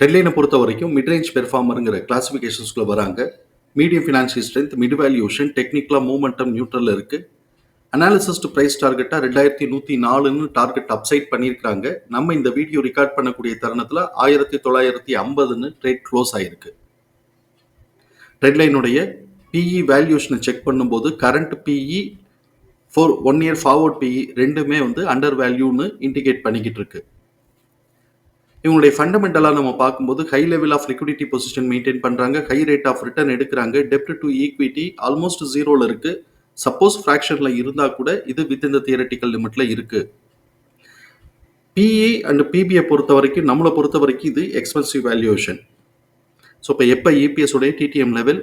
டெட்லைனை பொறுத்த வரைக்கும் மிட்ரேஞ்ச் பெர்ஃபார்மருங்கிற கிளாசிஃபிகேஷன்ஸ்குள்ள வராங்க. Medium financial strength mid valuation டெக்னிக்கலாக மூமெண்டம் நியூட்ரலில் இருக்குது அனாலிசிஸ் டு ப்ரைஸ் டார்கெட்டாக ரெண்டாயிரத்தி நூற்றி நாலுன்னு டார்கெட் அப்சைட் பண்ணியிருக்காங்க. நம்ம இந்த வீடியோ ரெக்கார்ட் பண்ணக்கூடிய தருணத்தில் ஆயிரத்தி தொள்ளாயிரத்தி ஐம்பதுன்னு ட்ரேட் க்ளோஸ் ஆகிருக்கு ட்ரெட்லைனுடைய பிஇ வேல்யூஷனை செக் பண்ணும்போது current PE for one year forward PE ரெண்டுமே வந்து அண்டர் வேல்யூன்னு இண்டிகேட் பண்ணிக்கிட்டு இருக்கு. இவங்களுடைய ஃபண்டமெண்டலாக நம்ம பார்க்கும்போது high level of liquidity position maintain பண்ணுறாங்க ஹை ரேட் ஆஃப் ரிட்டர்ன் எடுக்கிறாங்க. டெப்ட் டு ஈக்விட்டி ஆல்மோஸ்ட் ஜீரோவில் இருக்குது சப்போஸ் ஃப்ராக்ஷனில் இருந்தால் கூட இது வித் இந்த தியரட்டிக்கல் லிமிட்ல இருக்குது பிஇ அண்ட் பிபிஐ பொறுத்த வரைக்கும் நம்மளை பொறுத்த வரைக்கும் இது எக்ஸ்பென்சிவ் வேல்யூவேஷன் ஸோ இப்போ எப்போ இபிஎஸ் உடைய டிடிஎம் லெவல்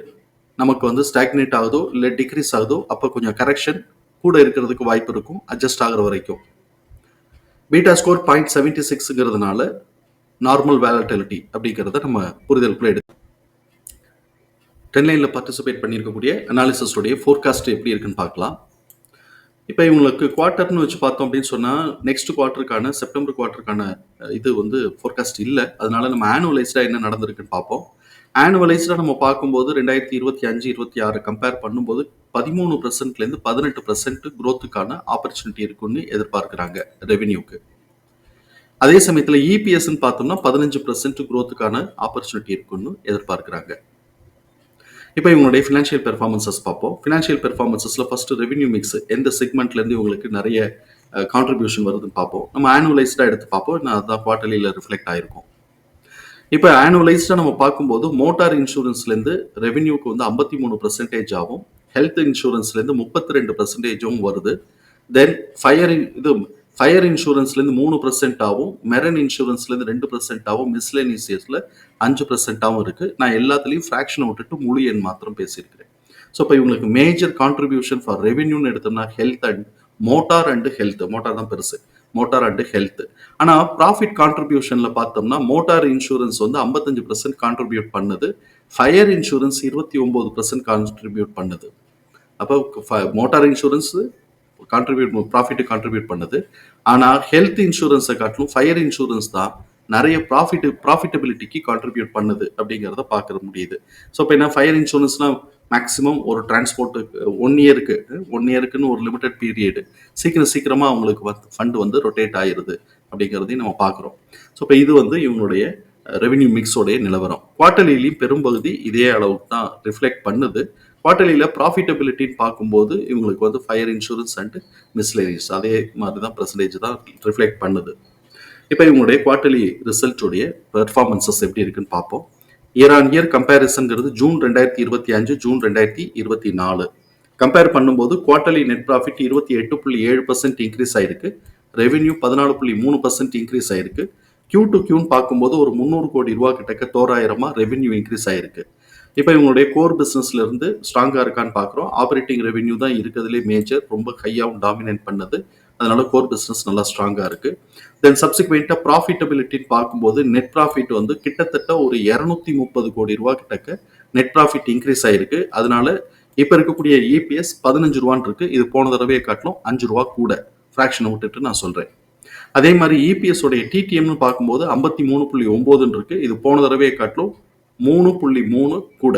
நமக்கு வந்து ஸ்டாக்னேட் ஆகுதோ இல்லை டிக்ரீஸ் ஆகுதோ அப்போ கொஞ்சம் கரெக்ஷன் கூட இருக்கிறதுக்கு வாய்ப்பு இருக்கும் அட்ஜஸ்ட் ஆகிற வரைக்கும். பீட்டா ஸ்கோர் பாயிண்ட் செவன்ட்டி சிக்ஸுங்கிறதுனால நார்மல் வேலட்டிலிட்டி அப்படிங்கிறத நம்ம புரிதலுக்குள்ள எடுத்து டென்லைனில் பார்ட்டிசிபேட் பண்ணியிருக்கக்கூடிய அனாலிசிஸோடைய ஃபோர்காஸ்ட் எப்படி இருக்குன்னு பார்க்கலாம். இப்போ இவங்களுக்கு குவார்ட்டர்னு வச்சு பார்த்தோம் அப்படின்னு சொன்னால் நெக்ஸ்ட் குவார்ட்டருக்கான செப்டம்பர் குவார்ட்டருக்கான இது வந்து ஃபோர்காஸ்ட் இல்லை. அதனால நம்ம ஆனுவலைஸ்டாக என்ன நடந்திருக்குன்னு பார்ப்போம். ஆனுவலைஸ்டாக நம்ம பார்க்கும்போது ரெண்டாயிரத்தி இருபத்தி அஞ்சு இருபத்தி ஆறு கம்பேர் பண்ணும்போது பதிமூணு பர்சன்ட்லேருந்து பதினெட்டு பர்சன்ட் க்ரோத்துக்கான ஆப்பர்ச்சுனிட்டி இருக்குன்னு எதிர்பார்க்குறாங்க ரெவென்யூக்கு அதே சமயத்தில் இபிஎஸ்ன்னு பார்த்தோம்னா பதினஞ்சு பர்சன்ட் குரோத்துக்கான ஆப்பர்ச்சுனிட்டி இருக்குன்னு எதிர்பார்க்குறாங்க. இப்போ இவங்களுடைய ஃபினான்ஷியல் பெர்ஃபார்மன்சஸ் பார்ப்போம். ஃபினான்ஷியல் பெர்ஃபார்மன்சஸில் ஃபர்ஸ்ட் ரெவன்யூ மிக்ஸ் எந்த செக்மெண்ட்லேருந்து இவங்களுக்கு நிறைய கான்ட்ரிபியூஷன் வருதுன்னு பார்ப்போம். நம்ம ஆனுவலைஸ்டாக எடுத்து பார்ப்போம். நான் அதான் குவார்டர்லியில் ரிஃப்ளெக்ட் ஆயிருக்கும். இப்போ ஆனுவலைஸ்டாக நம்ம பார்க்கும்போது மோட்டார் இன்சூரன்ஸ்லேருந்து ரெவென்யூக்கு வந்து ஐம்பத்தி மூணு பர்சன்டேஜ் ஆகும். ஹெல்த் இன்சூரன்ஸ்லேருந்து முப்பத்தி ரெண்டு பர்சன்டேஜும் வருது. தென் ஃபயர் இது ஃபயர் இன்சூரன்ஸ்லேருந்து மூணு பர்சன்ட் ஆகும் மெரன் இன்சூரன்ஸ்லேருந்து ரெண்டு பர்சன்ட் ஆகும் மிஸ்லேனியஸில் அஞ்சு பர்சன்ட்டாகவும் இருக்குது நான் எல்லாத்துலேயும் ஃப்ராக்ஷனை விட்டுட்டு முழு எண் மாத்திரம் பேசியிருக்கிறேன். ஸோ இப்போ இவங்களுக்கு மேஜர் கான்ட்ரிபியூஷன் ஃபார் ரெவென்யூன்னு எடுத்தோம்னா health and motor and health motor தான் பெருசு. மோட்டார் அண்டு ஹெல்த் ஆனால் ப்ராஃபிட் கான்ட்ரிபியூஷனில் பார்த்தோம்னா மோட்டார் இன்சூரன்ஸ் வந்து ஐம்பத்தஞ்சு பர்சன்ட் கான்ட்ரிபியூட் பண்ணுது. ஃபயர் இன்சூரன்ஸ் இருபத்தி ஒம்பது பர்சன்ட் கான்ட்ரிபியூட் பண்ணுது. அப்போ motor insurance contribute profit contribute பண்ணுது. ஆனால் ஹெல்த் இன்சூரன்ஸை காட்டிலும் ஃபயர் இன்சூரன்ஸ் தான் நிறைய ப்ராஃபிட் ப்ராஃபிட்டபிலிட்டிக்கு கான்ட்ரிபியூட் பண்ணுது அப்படிங்கிறத பார்க்க முடியுது. ஸோ இப்போ என்ன ஃபயர் இன்சூரன்ஸ்னால் மேக்ஸிமம் ஒரு டிரான்ஸ்போர்ட்டுக்கு ஒன் இயருக்கு ஒன் இயருக்குன்னு ஒரு லிமிடெட் பீரியடு சீக்கிரம் சீக்கிரமாக அவங்களுக்கு வந்து ஃபண்டு வந்து ரொட்டேட் ஆயிடுது அப்படிங்கிறதையும் நம்ம பார்க்குறோம். ஸோ இப்போ இது வந்து இவங்களுடைய ரெவென்யூ மிக்ஸோடைய நிலவரம். குவார்டர்லியிலையும் பெரும்பகுதி இதே அளவுக்கு தான் ரிஃப்ளெக்ட் பண்ணுது. குவார்டர்லியில் ப்ராஃபிட்டபிலிட்டின்னு பார்க்கும்போது இவங்களுக்கு வந்து ஃபயர் இன்சூரன்ஸ் அண்ட் மிஸ்லேரிஸ் அதே மாதிரி தான் பர்சன்டேஜ் தான் ரிஃப்ளெக்ட் பண்ணுது. இப்போ இவங்களுடைய குவார்டர்லி ரிசல்ட்டுடைய பெர்ஃபார்மன்சஸ் எப்படி இருக்குன்னு பார்ப்போம். இயர் ஆன் இயர் கம்பேரிசன்கிறது ஜூன் ரெண்டாயிரத்தி இருபத்தி அஞ்சு ஜூன் ரெண்டாயிரத்தி இருபத்தி நாலு. கம்பேர் பண்ணும்போது குவார்டர்லி நெட் ப்ராஃபிட் இருபத்தி எட்டு புள்ளி ஏழு பர்சன்ட் இன்க்ரீஸ் ஆயிருக்கு. ரெவென்யூ பதினாலு புள்ளி மூணு பர்சன்ட் இன்க்ரீஸ் ஆயிருக்கு. கியூ டு கியூன்னு பார்க்கும்போது ஒரு முந்நூறு கோடி ரூபா கிட்டக்க தோராயிரமாக ரெவென்யூ இன்க்ரீஸ் ஆயிருக்கு. இப்போ இவங்களுடைய கோர் பிஸ்னஸ்ல இருந்து ஸ்ட்ராங்காக இருக்கான்னு பார்க்குறோம் ஆப்ரேட்டிங் ரெவென்யூ தான் இருக்கிறதுலே மேஜர் ரொம்ப ஹையாகவும் டாமினேட் பண்ணது. அதனால கோர் பிஸ்னஸ் நல்லா ஸ்ட்ராங்காக இருக்கு. தென் சப்சிக்வெண்ட்டாக ப்ராஃபிட்டபிலிட்டின்னு பார்க்கும்போது நெட் ப்ராஃபிட் வந்து கிட்டத்தட்ட ஒரு இரநூத்தி முப்பது கோடி ரூபா கிட்டக்க நெட் ப்ராஃபிட் இன்க்ரீஸ் ஆயிருக்கு. அதனால இப்போ இருக்கக்கூடிய இபிஎஸ் பதினஞ்சு ரூபான்னு இருக்கு. இது போன தடவையை காட்டிலும் அஞ்சு ரூபா கூட. ஃப்ராக்ஷனை விட்டுட்டு நான் சொல்றேன். அதே மாதிரி இபிஎஸ் உடைய டிடிஎம்னு பார்க்கும்போது ஐம்பத்தி மூணு புள்ளி ஒன்பதுன்னு இருக்கு. இது போன தடவையை காட்டிலும் மூணு புள்ளி மூணு கூட.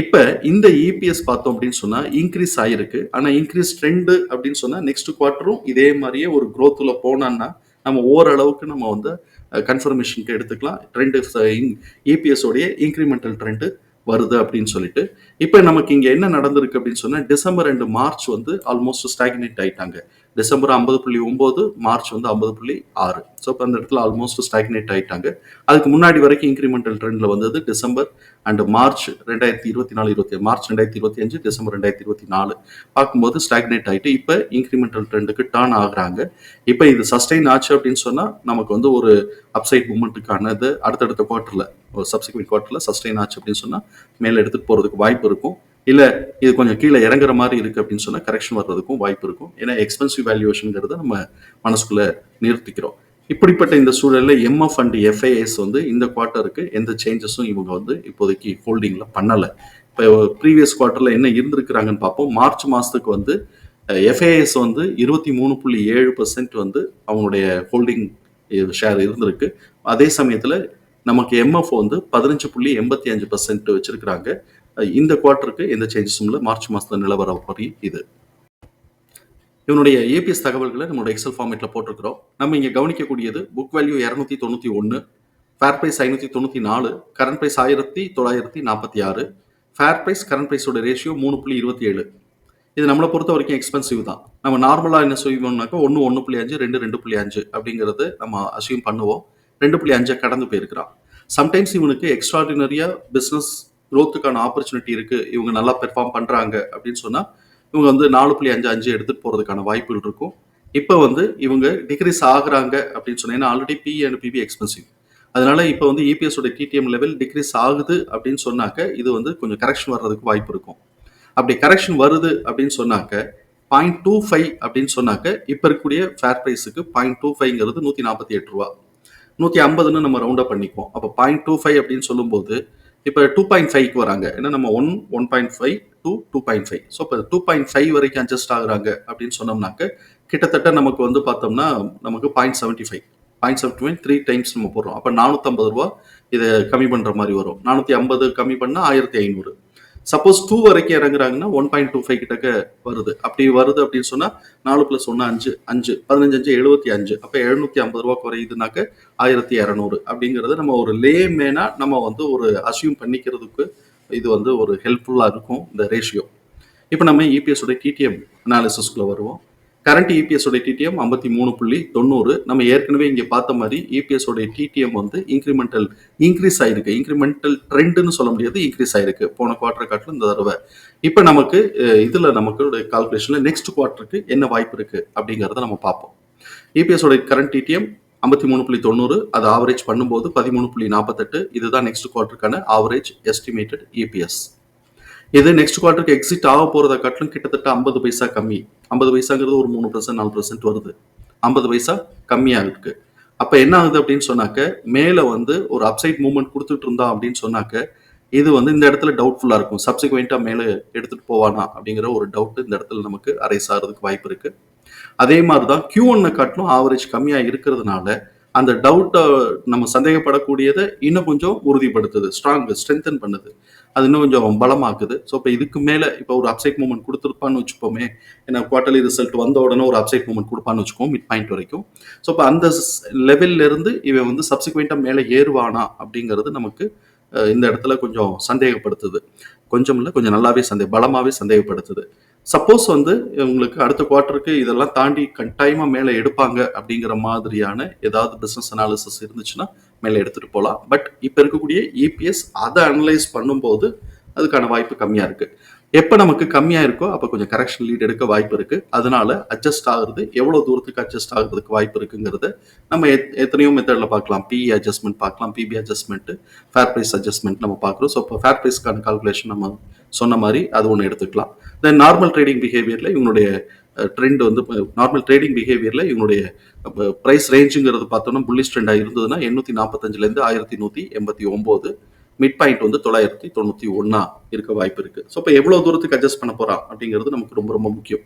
இப்போ இந்த இபிஎஸ் பார்த்தோம் அப்படின்னு சொன்னால் இன்க்ரீஸ் ஆகிருக்கு ஆனால் இன்க்ரீஸ் ட்ரெண்டு அப்படின்னு சொன்னால் நெக்ஸ்ட் குவார்ட்டரும் இதே மாதிரியே ஒரு க்ரோத்தில் போனான்னா நம்ம ஓரளவுக்கு நம்ம வந்து கன்ஃபர்மேஷனுக்கு எடுத்துக்கலாம். ட்ரெண்டு இபிஎஸ் உடைய இன்க்ரிமெண்டல் ட்ரெண்டு வருது அப்படின்னு சொல்லிட்டு. இப்போ நமக்கு இங்கே என்ன நடந்திருக்கு அப்படின்னு சொன்னால் டிசம்பர் அண்ட் மார்ச் வந்து ஆல்மோஸ்ட் ஸ்டாக்னேட் ஆயிட்டாங்க. டிசம்பர் ஐம்பது புள்ளி ஒம்பது மார்ச் வந்து ஐம்பது புள்ளி ஆறு. ஸோ இப்போ அந்த இடத்துல ஆல்மோஸ்ட் ஸ்டாக்னேட் ஆயிட்டாங்க. அதுக்கு முன்னாடி வரைக்கும் இன்க்ரிமெண்டல் ட்ரெண்டில் வந்தது டிசம்பர் அண்ட் மார்ச் ரெண்டாயிரத்தி இருபத்தி நாலு இருபத்தி மார்ச் ரெண்டாயிரத்தி இருபத்தி அஞ்சு டிசம்பர் ரெண்டாயிரத்தி இருபத்தி நாலு. பார்க்கும்போது ஸ்டாக்னேட் ஆகிட்டு இப்போ இன்க்ரிமெண்டல் ட்ரெண்டுக்கு டர்ன் ஆகுறாங்க. இப்போ இது சஸ்டெயின் ஆச்சு அப்படின்னு சொன்னால் நமக்கு வந்து ஒரு அப்சைட் மூமெண்ட்டுக்கானது அடுத்தடுத்த குவார்ட்டரில் ஒரு சப்சிக்வெண்ட் குவார்ட்டரில் சஸ்டெயின் ஆச்சு அப்படின்னு சொன்னால் மேலே எடுத்துகிட்டு போகிறதுக்கு வாய்ப்பு இருக்கும். இல்லை இது கொஞ்சம் கீழே இறங்குற மாதிரி இருக்குது அப்படின்னு சொன்னால் கரெக்ஷன் வர்றதுக்கும் வாய்ப்பு இருக்கும். ஏன்னா எக்ஸ்பென்சிவ் வேல்யூவேஷனுங்கிறத நம்ம மனசுக்குள்ளே நிறுத்திக்கிறோம். இப்படிப்பட்ட இந்த சூழலில் எம்எஃப் அண்ட் எஃப்ஐஎஸ் வந்து இந்த குவார்ட்டருக்கு எந்த சேஞ்சஸும் இவங்க வந்து இப்போதைக்கு ஹோல்டிங்கில் பண்ணலை. இப்போ ப்ரீவியஸ் குவார்ட்டரில் என்ன இருந்திருக்கிறாங்கன்னு பார்ப்போம். மார்ச் மாதத்துக்கு வந்து எஃப்ஐஎஸ் வந்து இருபத்தி மூணு புள்ளி ஏழு பர்சன்ட் வந்து அவங்களுடைய ஹோல்டிங் ஷேர் இருந்திருக்கு. அதே சமயத்தில் நமக்கு எம்எஃப் வந்து பதினஞ்சு புள்ளி எண்பத்தி அஞ்சு பர்சன்ட் வச்சிருக்கிறாங்க. இந்த குவார்ட்டருக்கு எந்த சேஞ்சஸும் இல்லை மார்ச் மாதத்தில் நிலவர படி இது. இவனுடைய ஏபிஎஸ் தகவல்களை நம்மளோட எக்ஸல் ஃபார்மேட்டில் போட்டிருக்கிறோம். நம்ம இங்கே கவனிக்கக்கூடியது புக் வேல்யூ இரநூத்தி தொண்ணூற்றி ஒன்று ஃபேர் ப்ரைஸ் ஐநூற்றி தொண்ணூற்றி நாலு கரண்ட் ப்ரைஸ் ஆயிரத்தி தொள்ளாயிரத்தி நாற்பத்தி ஆறு ஃபேர் ப்ரைஸ் கரண்ட் ப்ரைஸோட ரேஷியோ மூணு புள்ளி இருபத்தி ஏழு. இது நம்மளை பொறுத்த வரைக்கும் எக்ஸ்பென்சிவ் தான். நம்ம நார்மலாக என்ன செய்வோம்னாக்கா ஒன்று ஒன்று புள்ளி அஞ்சு ரெண்டு ரெண்டு புள்ளி அஞ்சு அப்படிங்கிறது நம்ம அசியூம் பண்ணுவோம். ரெண்டு புள்ளி அஞ்சை கடந்து போயிருக்கிறான். சம்டைம்ஸ் இவனுக்கு எக்ஸ்ட்ராடினரியாக பிஸ்னஸ் க்ரோத்துக்கான ஆப்பர்ச்சுனிட்டி இருக்குது இவங்க நல்லா பெர்ஃபார்ம் பண்ணுறாங்க அப்படின்னு சொன்னால் இவங்க வந்து நாலு புள்ளி அஞ்சு அஞ்சு எடுத்துகிட்டு போகிறதுக்கான வாய்ப்புகள் இருக்கும். இப்போ வந்து இவங்க டிக்ரீஸ் ஆகுறாங்க அப்படின்னு சொன்னா ஏன்னா already P and PB expensive அதனால இப்போ வந்து EPS உடைய டிடிஎம் லெவல் டிக்ரீஸ் ஆகுது அப்படின்னு சொன்னாக்க இது வந்து கொஞ்சம் கரெக்ஷன் வர்றதுக்கு வாய்ப்பு இருக்கும். அப்படி கரெக்ஷன் வருது அப்படின்னு சொன்னாக்க பாயிண்ட் டூ ஃபைவ் அப்படின்னு சொன்னாக்க இப்போ இருக்கக்கூடிய ஃபேர் ப்ரைஸுக்கு பாயிண்ட் டூ ஃபைவ்ங்கிறது நூற்றி நாற்பத்தி எட்டு ரூபா. நூற்றி ஐம்பதுன்னு நம்ம ரவுண்டப் பண்ணிக்குவோம். அப்போ பாயிண்ட் டூ ஃபைவ் அப்படின்னு சொல்லும்போது இப்போ டூ பாயிண்ட் ஃபைவ்க்கு வராங்க. ஏன்னா நம்ம one one point five two two point five so இப்போ டூ பாயிண்ட் ஃபைவ் வரைக்கும் அட்ஜஸ்ட் ஆகுறாங்க அப்படின்னு சொன்னோம்னாக்க கிட்டத்தட்ட நமக்கு வந்து பார்த்தோம்னா நமக்கு point seventy five point seventy five three times நம்ம போடுறோம். அப்போ நானூற்றம்பது ரூபா இதை கம்மி பண்ணுற மாதிரி வரும். நானூற்றி ஐம்பது கம்மி பண்ணால் ஆயிரத்தி ஐநூறு. சப்போஸ் டூ வரைக்கும் இறங்குறாங்கன்னா ஒன் பாயிண்ட் டூ ஃபைவ் கிட்டக்க வருது. அப்படி வருது அப்படின்னு சொன்னால் நாலு ப்ளஸ் ஒன்று அஞ்சு அஞ்சு பதினஞ்சு அஞ்சு எழுபத்தி அஞ்சு. அப்போ எழுநூற்றி ஐம்பது ரூபா குறையுதுனாக்க ஆயிரத்தி இரநூறு அப்படிங்கிறது நம்ம ஒரு லேமேனா நம்ம வந்து ஒரு அசியூம் பண்ணிக்கிறதுக்கு இது வந்து ஒரு ஹெல்ப்ஃபுல்லாக இருக்கும் இந்த ரேஷியோ இப்போ நம்ம இபிஎஸ் உடைய டிடிஎம் அனாலிசிஸ்குள்ளே வருவோம். கரண்ட் இபிஎஸ் உடைய டிடிஎம் ஐம்பத்தி மூணு புள்ளி தொண்ணூறு. நம்ம ஏற்கனவே இங்கே பார்த்த மாதிரி இபிஎஸ் உடைய டிடிஎம் வந்து இன்க்ரிமெண்டல் இன்க்ரீஸ் ஆயிருக்கு. இன்க்ரிமெண்டல் ட்ரெண்டுன்னு சொல்ல முடியாது இன்க்ரீஸ் ஆயிருக்கு. போன குவார்டர் காட்டிலும் இந்த தடவை. இப்போ நமக்கு இதில் நமக்கு கால்குலேஷனில் நெக்ஸ்ட் குவார்டருக்கு என்ன வாய்ப்பு இருக்கு அப்படிங்கிறத நம்ம பார்ப்போம். இபிஎஸ் உடைய கரண்ட் டிடிஎம் ஐம்பத்தி மூணு புள்ளி தொண்ணூறு. அது ஆவரேஜ் பண்ணும்போது பதிமூணு புள்ளி நாற்பத்தெட்டு இதுதான் நெக்ஸ்ட் குவார்டருக்கான ஆவரேஜ் எஸ்டிமேட்டட் இபிஎஸ் இது நெக்ஸ்ட் குவார்ட்டருக்கு எக்ஸிட் ஆக போறத காட்டிலும் கிட்டத்தட்ட ஐம்பது பைசா கம்மி. ஐம்பது பைசாங்கிறது ஒரு மூணு பர்சன்ட் நாலு பர்சன்ட் வருது. ஐம்பது பைசா கம்மியாக இருக்கு. அப்போ என்ன ஆகுது அப்படின்னு சொன்னாக்க மேலே வந்து ஒரு அப்சைட் மூவ்மெண்ட் கொடுத்துட்டு இருந்தா அப்படின்னு சொன்னாக்க இது வந்து இந்த இடத்துல டவுட்ஃபுல்லாக இருக்கும். சப்சிக்வெண்ட்டாக மேலே எடுத்துகிட்டு போவானா அப்படிங்கிற ஒரு டவுட் இந்த இடத்துல நமக்கு அரைஸ் ஆகிறதுக்கு வாய்ப்பு இருக்கு. அதே மாதிரி தான் கியூ ஒன்னை காட்டிலும் ஆவரேஜ் கம்மியாக இருக்கிறதுனால அந்த டவுட்டை நம்ம சந்தேகப்படக்கூடியதை இன்னும் கொஞ்சம் உறுதிப்படுத்துது ஸ்ட்ராங் ஸ்ட்ரென்தன் பண்ணுது. அது இன்னும் கொஞ்சம் பலமாக்குது. ஸோ இப்போ இதுக்கு மேலே இப்போ ஒரு அப்சைட் மூமெண்ட் கொடுத்துருப்பான்னு வச்சுப்போமே ஏன்னா குவார்டர்லி ரிசல்ட் வந்த உடனே ஒரு அப்சைட் மூமெண்ட் கொடுப்பான்னு வச்சுக்கோம் மிட் பாயிண்ட் வரைக்கும். ஸோ இப்போ அந்த லெவல்ல இருந்து இவன் வந்து சப்சிக்வெண்ட்டாக மேலே ஏறுவானா அப்படிங்கிறது நமக்கு இந்த இடத்துல கொஞ்சம் சந்தேகப்படுத்துது. கொஞ்சம் இல்லை கொஞ்சம் நல்லாவே சந்தே பலமாகவே சந்தேகப்படுத்துது. சப்போஸ் வந்து உங்களுக்கு அடுத்த குவார்ட்டருக்கு இதெல்லாம் தாண்டி கட்டாயமாக மேலே எடுப்பாங்க அப்படிங்கிற மாதிரியான ஏதாவது பிஸ்னஸ் அனாலிசிஸ் இருந்துச்சுன்னா மேலே எடுத்துகிட்டு போகலாம் பட் இப்போ இருக்கக்கூடிய இபிஎஸ் அதை அனலைஸ் பண்ணும்போது அதுக்கான வாய்ப்பு கம்மியாக இருக்குது எப்போ நமக்கு கம்மியாக இருக்கோ அப்போ கொஞ்சம் கரெக்ஷன் லீட் எடுக்க வாய்ப்பு இருக்குது அதனால அட்ஜஸ்ட் ஆகுறது எவ்வளோ தூரத்துக்கு அட்ஜஸ்ட் ஆகுறதுக்கு வாய்ப்பு இருக்குங்கிறது நம்ம எத் எத்தனையோ மெத்தடில் பார்க்கலாம். பிஇ அட்ஜஸ்ட்மெண்ட் பார்க்கலாம். PB adjustment fair price adjustment நம்ம பார்க்குறோம். ஸோ இப்போ ஃபேர் ப்ரைஸ்க்கான கால்குலேஷன் நம்ம சொன்ன மாதிரி அது ஒன்று எடுத்துக்கலாம். தென் நார்மல் ட்ரேடிங் பிஹேவியரில் இவங்களுடைய ட்ரெண்ட் வந்து நார்மல் ட்ரேடிங் பிஹேவியரில் இவங்களுடைய ப்ரைஸ் ரேஞ்சுங்கிறது பார்த்தோம்னா புல்லிஷ் ட்ரெண்டாக இருந்ததுன்னா எண்ணூற்றி நாற்பத்தஞ்சிலேருந்து ஆயிரத்தி நூற்றி எண்பத்தி ஒம்பது மிட் பாயிண்ட் வந்து தொள்ளாயிரத்தி தொண்ணூற்றி ஒன்றா இருக்க வாய்ப்பு இருக்குது ஸோ இப்போ எவ்வளோ தூரத்துக்கு அட்ஜஸ்ட் பண்ண போகிறான் அப்படிங்கிறது நமக்கு ரொம்ப ரொம்ப முக்கியம்.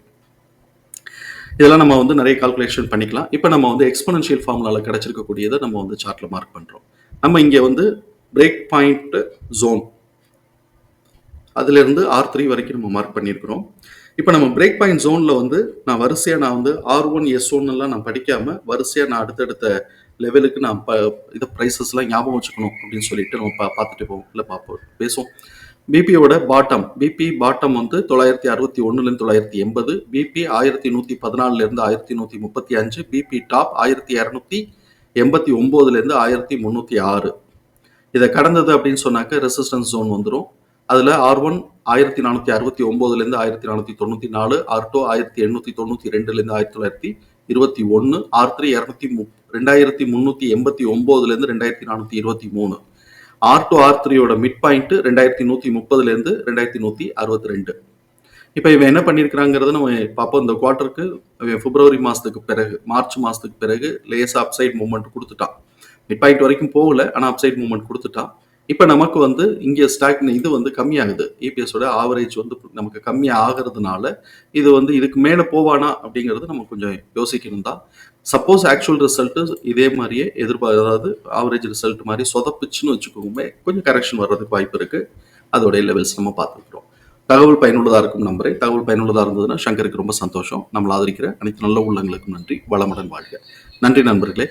இதெல்லாம் நம்ம வந்து நிறைய கால்குலேஷன் பண்ணிக்கலாம். இப்போ நம்ம வந்து எக்ஸ்பனன்ஷியல் ஃபார்முலாவில் கிடச்சிருக்கக்கூடியதை நம்ம வந்து சார்ட்டில் மார்க் பண்ணுறோம் நம்ம இங்கே வந்து பிரேக் பாயிண்ட் ஜோன் அதுலேருந்து ஆர் த்ரீ வரைக்கும் நம்ம மார்க் பண்ணியிருக்கிறோம். இப்போ நம்ம பிரேக் பாயிண்ட் ஜோனில் வந்து நான் வரிசையாக நான் வந்து ஆர் ஒன் எஸ் எல்லாம் நான் படிக்காமல் வரிசையாக நான் அடுத்தடுத்த லெவலுக்கு நான் ப இதை ப்ரைஸஸ்லாம் ஞாபகம் வச்சுக்கணும் அப்படின்னு சொல்லிட்டு நம்ம பா பார்த்துட்டு போவோம். இல்லை பார்ப்போம். பேசுவோம். பிபியோட பாட்டம் பிபி பாட்டம் வந்து தொள்ளாயிரத்தி அறுபத்தி ஒன்றுலேருந்து தொள்ளாயிரத்தி எண்பது. பிபி ஆயிரத்தி நூற்றி பதினாலுலேருந்து ஆயிரத்தி நூற்றி முப்பத்தி அஞ்சு. பிபி டாப் ஆயிரத்தி இரநூத்தி எண்பத்தி ஒம்போதுலேருந்து ஆயிரத்தி முந்நூற்றி ஆறு. இதை கடந்தது அப்படின்னு சொன்னாக்க ரெசிஸ்டன்ஸ் ஜோன் வந்துடும் அதில் ஆர் ஒன் ஆயிரத்தி நானூற்றி அறுபத்தி ஒம்போதுலேருந்து ஆயிரத்தி நானூற்றி தொண்ணூற்றி நாலு ஆர் டூ ஆயிரத்தி எண்ணூற்றி தொண்ணூற்றி ரெண்டுலேருந்து ஆயிரத்தி தொள்ளாயிரத்தி இருபத்தி ஒன்று ஆர் த்ரீ இரநூத்தி மு ரெண்டாயிரத்தி முந்நூற்றி எண்பத்தி ஒம்போதுலேருந்து ரெண்டாயிரத்தி நானூற்றி இருபத்தி மூணு. ஆர் டூ ஆர் த்ரீயோட மிட் பாயிண்ட் ரெண்டாயிரத்தி நூற்றி முப்பதுலேருந்து ரெண்டாயிரத்தி நூற்றி அறுபத்தி ரெண்டு. இப்போ இவன் என்ன பண்ணியிருக்கிறாங்கிறத நம்ம பார்ப்போம். இந்த குவார்ட்டருக்கு இவன் பிப்ரவரி மாதத்துக்கு பிறகு மார்ச் மாதத்துக்கு பிறகு லேஸ் அப்சைட் மூவ்மெண்ட் கொடுத்துட்டான். மிட் பாயிண்ட் வரைக்கும் போகல ஆனால் அப்சைட் மூவ்மெண்ட் கொடுத்துட்டான். இப்போ நமக்கு வந்து இங்கே ஸ்டாக் இது வந்து கம்மியாகுது. இபிஎஸோட ஆவரேஜ் வந்து நமக்கு கம்மியாக ஆகிறதுனால இது வந்து இதுக்கு மேலே போவானா அப்படிங்கிறது நம்ம கொஞ்சம் யோசிக்கணும் தான். சப்போஸ் ஆக்சுவல் ரிசல்ட்டு இதே மாதிரியே எதிர்பார்க்க அதாவது ஆவரேஜ் ரிசல்ட் மாதிரி சொதப்பிச்சுன்னு வச்சுக்கோமே கொஞ்சம் கரெக்ஷன் வர்றதுக்கு வாய்ப்பு இருக்குது அதோடைய லெவல்ஸ் நம்ம பார்த்துக்கிறோம் தகவல் பயனுள்ளதாக இருக்கும் நம்பரை. தகவல் பயனுள்ளதாக இருந்ததுன்னா சங்கருக்கு ரொம்ப சந்தோஷம். நம்மளை ஆதரிக்கிற அனைத்து நல்ல உள்ளங்களுக்கும் நன்றி. வளமுடன் வாழ்க. நன்றி நண்பர்களே.